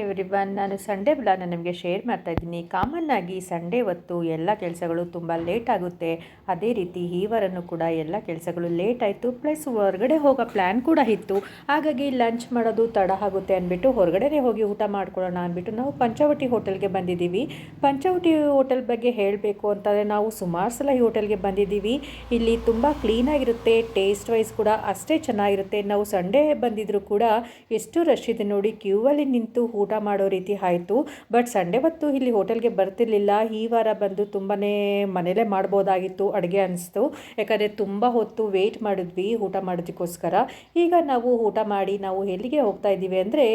ಇವ್ರಿ ಬನ್ ನಾನು ಸಂಡೇ ಬ್ಲಾಗ್ನ ನಿಮಗೆ ಶೇರ್ ಮಾಡ್ತಾ ಇದ್ದೀನಿ. ಕಾಮನ್ ಆಗಿ ಸಂಡೇ ಹೊತ್ತು ಎಲ್ಲ ಕೆಲಸಗಳು ತುಂಬ ಲೇಟ್ ಆಗುತ್ತೆ. ಅದೇ ರೀತಿ ಈ ವಾರನೂ ಕೂಡ ಎಲ್ಲ ಕೆಲಸಗಳು ಲೇಟ್ ಆಯಿತು. ಪ್ಲಸ್ ಹೊರಗಡೆ ಹೋಗೋ ಪ್ಲ್ಯಾನ್ ಕೂಡ ಇತ್ತು. ಹಾಗಾಗಿ ಲಂಚ್ ಮಾಡೋದು ತಡ ಆಗುತ್ತೆ ಅಂದ್ಬಿಟ್ಟು ಹೊರಗಡೆ ಹೋಗಿ ಊಟ ಮಾಡ್ಕೊಳ್ಳೋಣ ಅಂದ್ಬಿಟ್ಟು ನಾವು ಪಂಚವಟಿ ಹೋಟೆಲ್ಗೆ ಬಂದಿದ್ದೀವಿ. ಪಂಚವಟಿ ಹೋಟೆಲ್ ಬಗ್ಗೆ ಹೇಳಬೇಕು ಅಂತಂದರೆ ನಾವು ಸುಮಾರು ಸಲ ಈ ಹೋಟೆಲ್ಗೆ ಬಂದಿದ್ದೀವಿ. ಇಲ್ಲಿ ತುಂಬ ಕ್ಲೀನಾಗಿರುತ್ತೆ ಟೇಸ್ಟ್ ವೈಸ್ ಕೂಡ ಅಷ್ಟೇ ಚೆನ್ನಾಗಿರುತ್ತೆ. ನಾವು ಸಂಡೇ ಬಂದಿದ್ದರೂ ಕೂಡ ಎಷ್ಟು ರಶ್ ಇದೆ ನೋಡಿ ಕ್ಯೂ ಅಲ್ಲಿ ನಿಂತು ಊಟ ಮಾಡೋ ರೀತಿ ಆಯಿತು. ಬಟ್ ಸಂಡೆ ಹೊತ್ತು ಇಲ್ಲಿ ಹೋಟೆಲ್ಗೆ ಬರ್ತಿರ್ಲಿಲ್ಲ. ಈ ವಾರ ಬಂದು ತುಂಬಾ ಮನೇಲೇ ಮಾಡ್ಬೋದಾಗಿತ್ತು ಅಡುಗೆ ಅನಿಸ್ತು. ಯಾಕಂದರೆ ತುಂಬ ಹೊತ್ತು ವೆಯ್ಟ್ ಮಾಡಿದ್ವಿ ಊಟ ಮಾಡೋದಕ್ಕೋಸ್ಕರ. ಈಗ ನಾವು ಊಟ ಮಾಡಿ ನಾವು ಎಲ್ಲಿಗೆ ಹೋಗ್ತಾ ಇದ್ದೀವಿ ಅಂದರೆ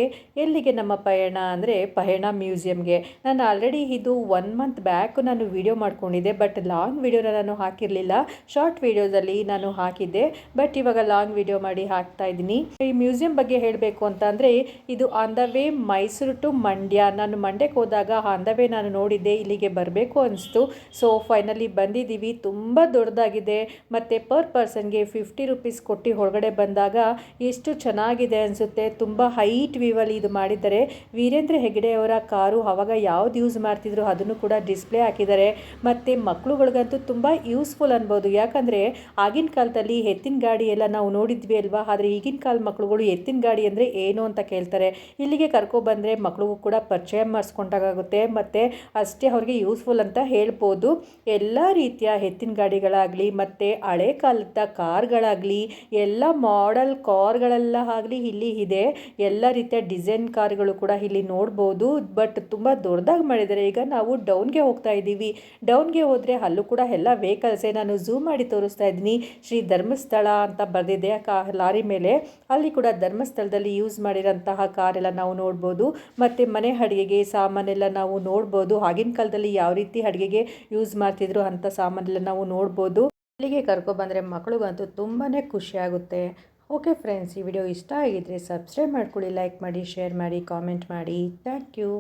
ಎಲ್ಲಿಗೆ ನಮ್ಮ ಪಯಣ ಅಂದರೆ ಪಯಣ ಮ್ಯೂಸಿಯಂಗೆ. ನಾನು ಆಲ್ರೆಡಿ ಇದು ಒನ್ ಮಂತ್ ಬ್ಯಾಕ್ ನಾನು ವಿಡಿಯೋ ಮಾಡ್ಕೊಂಡಿದ್ದೆ. ಬಟ್ ಲಾಂಗ್ ವಿಡಿಯೋನ ನಾನು ಹಾಕಿರಲಿಲ್ಲ. ಶಾರ್ಟ್ ವಿಡಿಯೋದಲ್ಲಿ ನಾನು ಹಾಕಿದ್ದೆ. ಬಟ್ ಇವಾಗ ಲಾಂಗ್ ವಿಡಿಯೋ ಮಾಡಿ ಹಾಕ್ತಾ ಇದ್ದೀನಿ. ಈ ಮ್ಯೂಸಿಯಂ ಬಗ್ಗೆ ಹೇಳಬೇಕು ಅಂತ ಇದು on the way Mysuru to Mandya. ನಾನು ಮಂಡ್ಯಕ್ಕೆ ಹೋದಾಗ ಆನ್ ನಾನು ನೋಡಿದ್ದೆ, ಇಲ್ಲಿಗೆ ಬರಬೇಕು ಅನಿಸ್ತು. ಸೊ ಫೈನಲಿ ಬಂದಿದ್ದೀವಿ. ತುಂಬ ದೊಡ್ಡದಾಗಿದೆ. ಮತ್ತು ಪರ್ ಪರ್ಸನ್ಗೆ ಫಿಫ್ಟಿ ರುಪೀಸ್ ಕೊಟ್ಟು ಹೊರಗಡೆ ಬಂದಾಗ ಎಷ್ಟು ಚೆನ್ನಾಗಿದೆ ಅನಿಸುತ್ತೆ. ತುಂಬ ಹೈಟ್ ವ್ಯೂವಲ್ಲಿ ಇದು ಮಾಡಿದ್ದಾರೆ. ವೀರೇಂದ್ರ ಹೆಗಡೆ ಅವರ ಕಾರು ಆವಾಗ ಯಾವ್ದು ಯೂಸ್ ಮಾಡ್ತಿದ್ರು ಅದನ್ನು ಕೂಡ ಡಿಸ್ಪ್ಲೇ ಹಾಕಿದ್ದಾರೆ. ಮತ್ತು ಮಕ್ಕಳುಗಳಿಗಂತೂ ತುಂಬ ಯೂಸ್ಫುಲ್ ಅನ್ಬೋದು. ಯಾಕಂದರೆ ಆಗಿನ ಕಾಲದಲ್ಲಿ ಎತ್ತಿನ ಗಾಡಿ ಎಲ್ಲ ನಾವು ನೋಡಿದ್ವಿ ಅಲ್ವಾ? ಆದರೆ ಈಗಿನ ಕಾಲ ಮಕ್ಕಳುಗಳು ಎತ್ತಿನ ಗಾಡಿ ಅಂದರೆ ಏನು ಅಂತ ಕೇಳ್ತಾರೆ. ಇಲ್ಲಿಗೆ ಕರ್ಕೊಬಂದರೆ ಮಕ್ಕಳಿಗೂ ಕೂಡ ಪರಿಚಯ ಮಾಡಿಸ್ಕೊಂಡಾಗುತ್ತೆ ಮತ್ತು ಅಷ್ಟೇ ಅವ್ರಿಗೆ ಯೂಸ್ಫುಲ್ ಅಂತ ಹೇಳ್ಬೋದು. ಎಲ್ಲ ರೀತಿಯ ಎತ್ತಿನ ಗಾಡಿಗಳಾಗಲಿ, ಮತ್ತು ಹಳೆ ಕಾಲದ ಕಾರ್ಗಳಾಗಲಿ, ಎಲ್ಲ ಮಾಡೆಲ್ ಕಾರ್ಗಳೆಲ್ಲ ಆಗಲಿ ಇಲ್ಲಿ ಇದೆ. ಎಲ್ಲ ರೀತಿಯ ಡಿಸೈನ್ ಕಾರ್ಗಳು ಕೂಡ ಇಲ್ಲಿ ನೋಡ್ಬೋದು. ಬಟ್ ತುಂಬ ದೊಡ್ಡದಾಗಿ ಮಾಡಿದ್ದಾರೆ. ಈಗ ನಾವು ಡೌನ್ಗೆ ಹೋಗ್ತಾ ಇದ್ದೀವಿ. ಡೌನ್ಗೆ ಹೋದರೆ ಅಲ್ಲೂ ಕೂಡ ಎಲ್ಲ ವೆಹಿಕಲ್ಸೇ ನಾನು ಝೂಮ್ ಮಾಡಿ ತೋರಿಸ್ತಾ ಇದ್ದೀನಿ. ಶ್ರೀ ಧರ್ಮಸ್ಥಳ ಅಂತ ಬರೆದಿದೆ ಕಾ ಲಾರಿ ಮೇಲೆ. ಅಲ್ಲಿ ಕೂಡ ಧರ್ಮಸ್ಥಳದಲ್ಲಿ ಯೂಸ್ ಮಾಡಿರೋಂತಹ ಕಾರೆಲ್ಲ ನಾವು ನೋಡ್ಬೋದು. ಮತ್ತು ಮನೆ ಅಡುಗೆಗೆ ಸಾಮಾನೆಲ್ಲ ನಾವು ನೋಡ್ಬೋದು. ಆಗಿನ ಕಾಲದಲ್ಲಿ ಯಾವ ರೀತಿ ಅಡುಗೆಗೆ ಯೂಸ್ ಮಾಡ್ತಿದ್ರು ಅಂಥ ಸಾಮಾನೆಲ್ಲ ನಾವು ನೋಡ್ಬೋದು. ಇಲ್ಲಿಗೆ ಕರ್ಕೊಬಂದರೆ ಮಕ್ಕಳಿಗಂತೂ ತುಂಬಾ ಖುಷಿಯಾಗುತ್ತೆ ಓಕೆ ಫ್ರೆಂಡ್ಸ್ ಈ ವಿಡಿಯೋ ಇಷ್ಟ ಆಗಿದ್ದರೆ ಸಬ್ಸ್ಕ್ರೈಬ್ ಮಾಡ್ಕೊಳ್ಳಿ ಲೈಕ್ ಮಾಡಿ ಶೇರ್ ಮಾಡಿ ಕಾಮೆಂಟ್ ಮಾಡಿ. Thank you